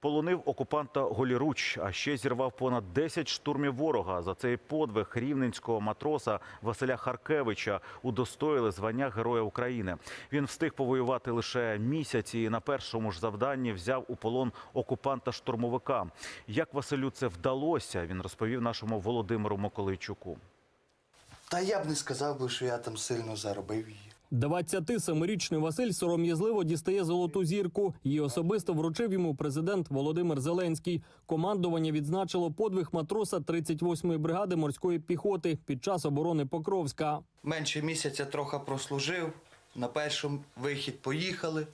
Полонив окупанта голіруч, а ще зірвав понад 10 штурмів ворога. За цей подвиг рівненського матроса Василя Харкевича удостоїли звання Героя України. Він встиг повоювати лише місяць і на першому ж завданні взяв у полон окупанта-штурмовика. Як Василю це вдалося, він розповів нашому Володимиру Миколайчуку. Та я б не сказав би, що я там сильно заробив. 27-річний Василь сором'язливо дістає золоту зірку. Її особисто вручив йому президент Володимир Зеленський. Командування відзначило подвиг матроса 38-ї бригади морської піхоти під час оборони Покровська. Менше місяця трохи прослужив. На перший вихід поїхали,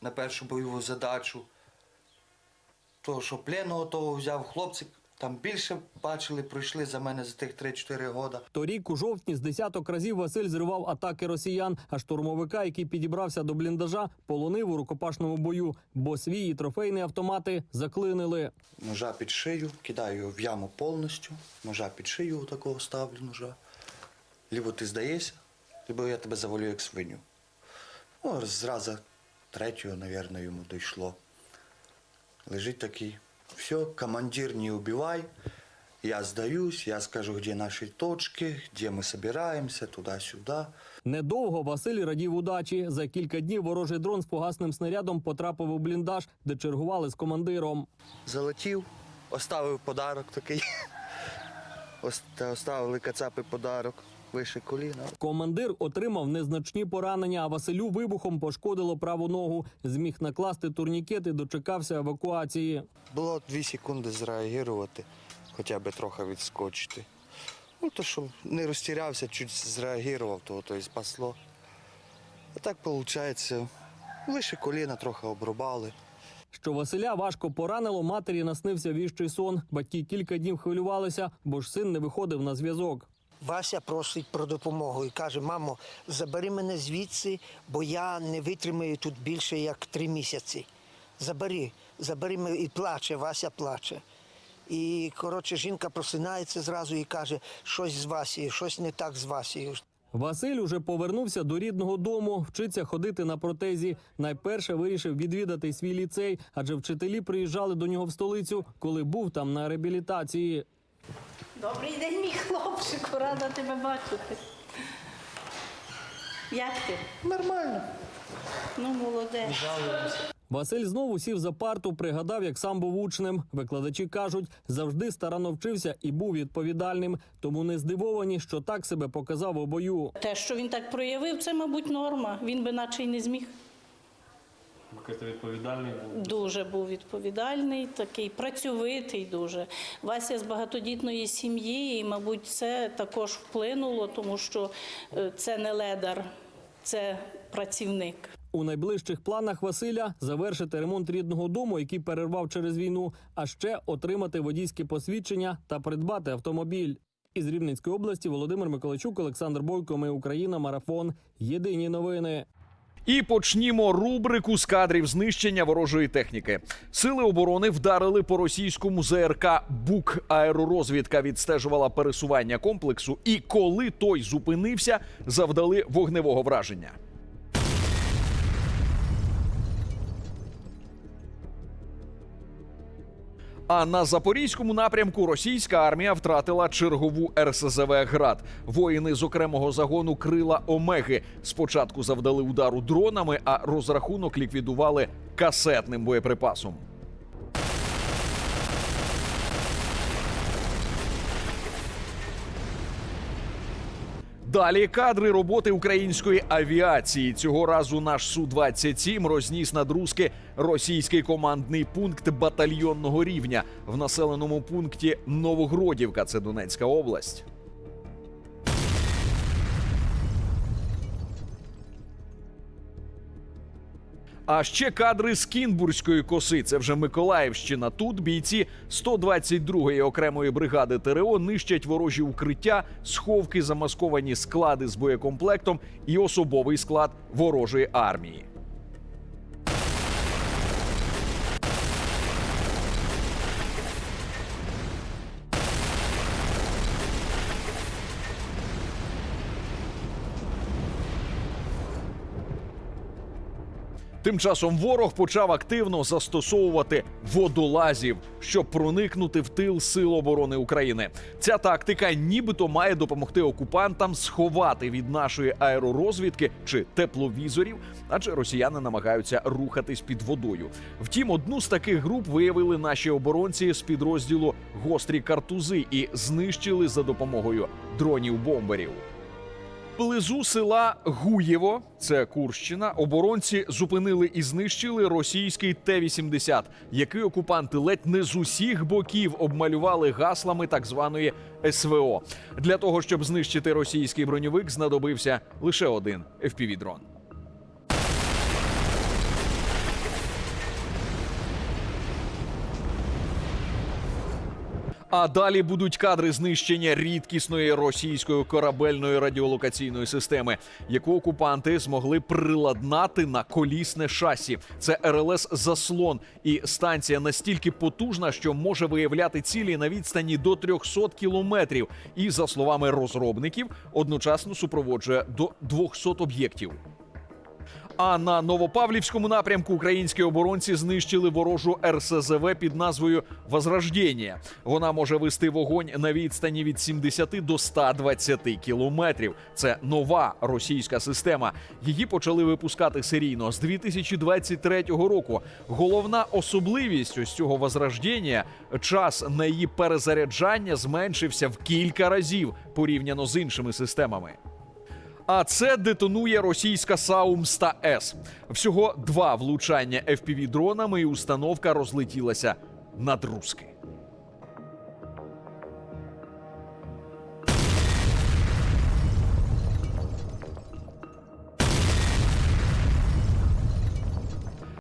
на першу бойову задачу. То, що пленного того взяв хлопці, там більше бачили, пройшли за мене за тих 3-4 года. Торік у жовтні з десяток разів Василь зривав атаки росіян, а штурмовика, який підібрався до бліндажа, полонив у рукопашному бою, бо свої трофейні автомати заклинили. Ножа під шию, кидаю його в яму повністю, ножа під шию такого ставлю ножа. Либо ти здаєшся, либо я тебе завалю як свиню. Ну, зразу третього, мабуть, йому дійшло. Лежить такий. Все, командир, не убивай. Я сдаюсь, я скажу, где наши точки, где мы собираемся, туда-сюда. Недовго Василь радів удачі. За кілька днів ворожий дрон з погасним снарядом потрапив у бліндаж, де чергували з командиром. Залетів, оставив подарок такий. Оставили кацапи подарок, вище коліна. Командир отримав незначні поранення, а Василю вибухом пошкодило праву ногу. Зміг накласти турнікет і дочекався евакуації. Було дві секунди зреагувати, хоча б трохи відскочити. Ну, то що не розтірявся, чуть зреагував, то, то і спасло. А так виходить, вище коліна трохи обрубали. Що Василя важко поранило, матері наснився віщий сон. Батьки кілька днів хвилювалися, бо ж син не виходив на зв'язок. Вася просить про допомогу і каже: мамо, забери мене звідси, бо я не витримаю тут більше як три місяці. Забери, забери мене і плаче, Вася плаче. І коротше, жінка просинається зразу і каже, щось з Васією, щось не так з Васією. Василь уже повернувся до рідного дому, вчиться ходити на протезі. Найперше вирішив відвідати свій ліцей, адже вчителі приїжджали до нього в столицю, коли був там на реабілітації. Добрий день, мій хлопчику, рада тебе бачити. Як ти? Нормально. Ну, молодець. Василь знову сів за парту, пригадав, як сам був учнем. Викладачі кажуть, завжди старанно вчився і був відповідальним, тому не здивовані, що так себе показав у бою. Те, що він так проявив, це, мабуть, норма. Він би наче й не зміг. Якийсь відповідальний був. Дуже був відповідальний, такий працьовитий дуже. Вася з багатодітної сім'ї, і, мабуть, це також вплинуло, тому що е, це не ледар, це працівник. У найближчих планах Василя завершити ремонт рідного дому, який перервав через війну, а ще отримати водійське посвідчення та придбати автомобіль. Із Рівненської області Володимир Миколайчук, Олександр Бойко. Ми Україна. Марафон. Єдині новини. І почнімо рубрику з кадрів знищення ворожої техніки. Сили оборони вдарили по російському ЗРК Бук. Аеророзвідка відстежувала пересування комплексу, і коли той зупинився, завдали вогневого враження. А на запорізькому напрямку російська армія втратила чергову РСЗВ град. Воїни з окремого загону крила Омеги спочатку завдали удару дронами, а розрахунок ліквідували касетним боєприпасом. Далі кадри роботи української авіації. Цього разу наш су 27 розніс над руски російський командний пункт батальйонного рівня в населеному пункті Новогродівка. Це Донецька область. А ще кадри з Кінбурзької коси. Це вже Миколаївщина. Тут бійці 122-ї окремої бригади ТРО нищать ворожі укриття, сховки, замасковані склади з боєкомплектом і особовий склад ворожої армії. Тим часом ворог почав активно застосовувати водолазів, щоб проникнути в тил Сил оборони України. Ця тактика нібито має допомогти окупантам сховати від нашої аеророзвідки чи тепловізорів, адже росіяни намагаються рухатись під водою. Втім, одну з таких груп виявили наші оборонці з підрозділу гострі картузи і знищили за допомогою дронів-бомберів. Поблизу села Гуєво, це Курщина, оборонці зупинили і знищили російський Т-80, який окупанти ледь не з усіх боків обмалювали гаслами так званої СВО. Для того щоб знищити російський броньовик, знадобився лише один FPV-дрон. А далі будуть кадри знищення рідкісної російської корабельної радіолокаційної системи, яку окупанти змогли приладнати на колісне шасі. Це РЛС заслон, і станція настільки потужна, що може виявляти цілі на відстані до 300 кілометрів. І за словами розробників, одночасно супроводжує до 200 об'єктів. А на Новопавлівському напрямку українські оборонці знищили ворожу РСЗВ під назвою Возрождення. Вона може вести вогонь на відстані від 70 до 120 кілометрів. Це нова російська система. Її почали випускати серійно з 2023 року. Головна особливість ось цього возрождення – час на її перезаряджання зменшився в кілька разів порівняно з іншими системами. А це детонує російська Саумста С. Всього два влучання fpv дронами і установка розлетілася над руски.